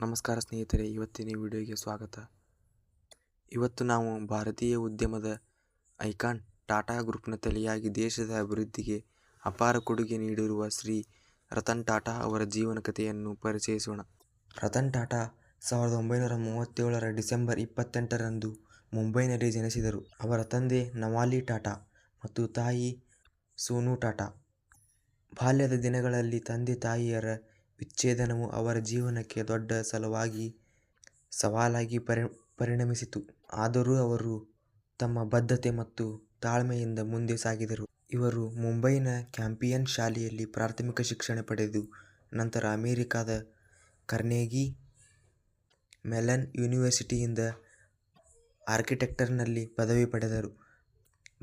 ನಮಸ್ಕಾರ ಸ್ನೇಹಿತರೆ, ಇವತ್ತಿನ ವಿಡಿಯೋಗೆ ಸ್ವಾಗತ. ಇವತ್ತು ನಾವು ಭಾರತೀಯ ಉದ್ಯಮದ ಐಕಾನ್ ಟಾಟಾ ಗ್ರೂಪ್ನ ತಲೆಯಾಗಿ ದೇಶದ ಅಭಿವೃದ್ಧಿಗೆ ಅಪಾರ ಕೊಡುಗೆ ನೀಡಿರುವ ಶ್ರೀ ರತನ್ ಟಾಟಾ ಅವರ ಜೀವನ ಕಥೆಯನ್ನು ಪರಿಚಯಿಸೋಣ. ರತನ್ ಟಾಟಾ ಸಾವಿರದ ಒಂಬೈನೂರ ಮೂವತ್ತೇಳರ ಡಿಸೆಂಬರ್ ಇಪ್ಪತ್ತೆಂಟರಂದು ಮುಂಬೈನಲ್ಲಿ ಜನಿಸಿದರು. ಅವರ ತಂದೆ ನವಾಲಿ ಟಾಟಾ ಮತ್ತು ತಾಯಿ ಸೋನು ಟಾಟಾ. ಬಾಲ್ಯದ ದಿನಗಳಲ್ಲಿ ತಂದೆ ತಾಯಿಯರ ವಿಚ್ಛೇದನವು ಅವರ ಜೀವನಕ್ಕೆ ದೊಡ್ಡ ಸಲುವಾಗಿ ಸವಾಲಾಗಿ ಪರಿ, ಪರಿಣಮಿಸಿತು. ಆದರೂ ಅವರು ತಮ್ಮ ಬದ್ಧತೆ ಮತ್ತು ತಾಳ್ಮೆಯಿಂದ ಮುಂದೆ ಸಾಗಿದರು. ಇವರು ಮುಂಬೈನ ಕ್ಯಾಂಪಿಯನ್ ಶಾಲೆಯಲ್ಲಿ ಪ್ರಾಥಮಿಕ ಶಿಕ್ಷಣ ಪಡೆದು ನಂತರ ಅಮೆರಿಕಾದ ಕರ್ನೇಗಿ ಮೆಲನ್ ಯೂನಿವರ್ಸಿಟಿಯಿಂದ ಆರ್ಕಿಟೆಕ್ಟರ್ನಲ್ಲಿ ಪದವಿ ಪಡೆದರು.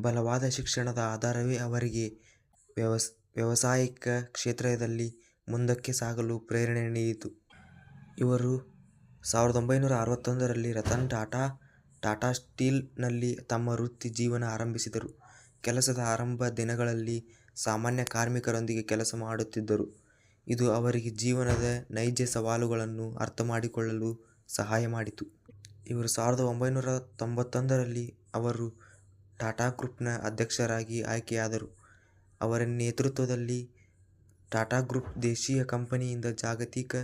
ಬಲವಾದ ಶಿಕ್ಷಣದ ಆಧಾರವೇ ಅವರಿಗೆ ವ್ಯವಸ್, ವ್ಯವಸಾಯಿಕ ಕ್ಷೇತ್ರದಲ್ಲಿ ಮುಂದಕ್ಕೆ ಸಾಗಲು ಪ್ರೇರಣೆ ನೀಡಿತು. ಇವರು ಸಾವಿರದ ಒಂಬೈನೂರ ಅರವತ್ತೊಂದರಲ್ಲಿ ರತನ್ ಟಾಟಾ ಟಾಟಾ ಸ್ಟೀಲ್ನಲ್ಲಿ ತಮ್ಮ ವೃತ್ತಿ ಜೀವನ ಆರಂಭಿಸಿದರು. ಕೆಲಸದ ಆರಂಭ ದಿನಗಳಲ್ಲಿ ಸಾಮಾನ್ಯ ಕಾರ್ಮಿಕರೊಂದಿಗೆ ಕೆಲಸ ಮಾಡುತ್ತಿದ್ದರು. ಇದು ಅವರಿಗೆ ಜೀವನದ ನೈಜ ಸವಾಲುಗಳನ್ನು ಅರ್ಥಮಾಡಿಕೊಳ್ಳಲು ಸಹಾಯ ಮಾಡಿತು. ಇವರು ಸಾವಿರದ ಒಂಬೈನೂರ ತೊಂಬತ್ತೊಂದರಲ್ಲಿ ಅವರು ಟಾಟಾ ಗ್ರೂಪ್ನ ಅಧ್ಯಕ್ಷರಾಗಿ ಆಯ್ಕೆಯಾದರು. ಅವರ ನೇತೃತ್ವದಲ್ಲಿ ಟಾಟಾ ಗ್ರೂಪ್ ದೇಶೀಯ ಕಂಪನಿಯಿಂದ ಜಾಗತಿಕ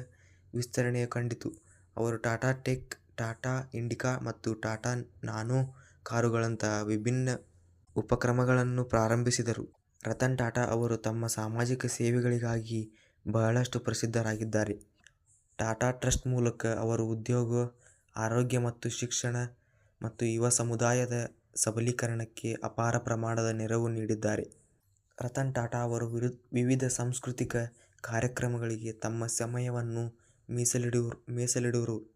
ವಿಸ್ತರಣೆಯ ಕಂಡಿತು. ಅವರು ಟಾಟಾ ಟೆಕ್, ಟಾಟಾ ಇಂಡಿಕಾ ಮತ್ತು ಟಾಟಾ ನಾನೋ ಕಾರುಗಳಂತಹ ವಿಭಿನ್ನ ಉಪಕ್ರಮಗಳನ್ನು ಪ್ರಾರಂಭಿಸಿದರು. ರತನ್ ಟಾಟಾ ಅವರು ತಮ್ಮ ಸಾಮಾಜಿಕ ಸೇವೆಗಳಿಗಾಗಿ ಬಹಳಷ್ಟು ಪ್ರಸಿದ್ಧರಾಗಿದ್ದಾರೆ. ಟಾಟಾ ಟ್ರಸ್ಟ್ ಮೂಲಕ ಅವರು ಉದ್ಯೋಗ, ಆರೋಗ್ಯ ಮತ್ತು ಶಿಕ್ಷಣ ಮತ್ತು ಯುವ ಸಮುದಾಯದ ಸಬಲೀಕರಣಕ್ಕೆ ಅಪಾರ ಪ್ರಮಾಣದ ನೆರವು ನೀಡಿದ್ದಾರೆ. ರತನ್ ಟಾಟಾ ಅವರು ವಿರು ವಿವಿಧ ಸಾಂಸ್ಕೃತಿಕ ಕಾರ್ಯಕ್ರಮಗಳಿಗೆ ತಮ್ಮ ಸಮಯವನ್ನು ಮೀಸಲಿಡುವರು ಮೀಸಲಿಡುವರು.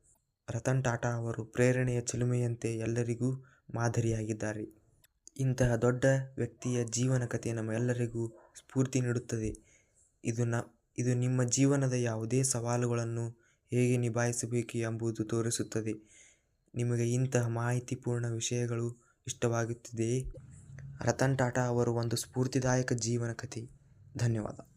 ರತನ್ ಟಾಟಾ ಅವರು ಪ್ರೇರಣೆಯ ಚಿಲುಮೆಯಂತೆ ಎಲ್ಲರಿಗೂ ಮಾದರಿಯಾಗಿದ್ದಾರೆ. ಇಂತಹ ದೊಡ್ಡ ವ್ಯಕ್ತಿಯ ಜೀವನ ಕಥೆ ನಮ್ಮೆಲ್ಲರಿಗೂ ಸ್ಫೂರ್ತಿ ನೀಡುತ್ತದೆ. ಇದು ನ, ಇದು ನಿಮ್ಮ ಜೀವನದ ಯಾವುದೇ ಸವಾಲುಗಳನ್ನು ಹೇಗೆ ನಿಭಾಯಿಸಬೇಕು ಎಂಬುದು ತೋರಿಸುತ್ತದೆ. ನಿಮಗೆ ಇಂತಹ ಮಾಹಿತಿಪೂರ್ಣ ವಿಷಯಗಳು ಇಷ್ಟವಾಗುತ್ತಿದೆಯೇ? ರತನ್ ಟಾಟಾ ಅವರು ಒಂದು ಸ್ಫೂರ್ತಿದಾಯಕ ಜೀವನ ಕಥೆ ಧನ್ಯವಾದ.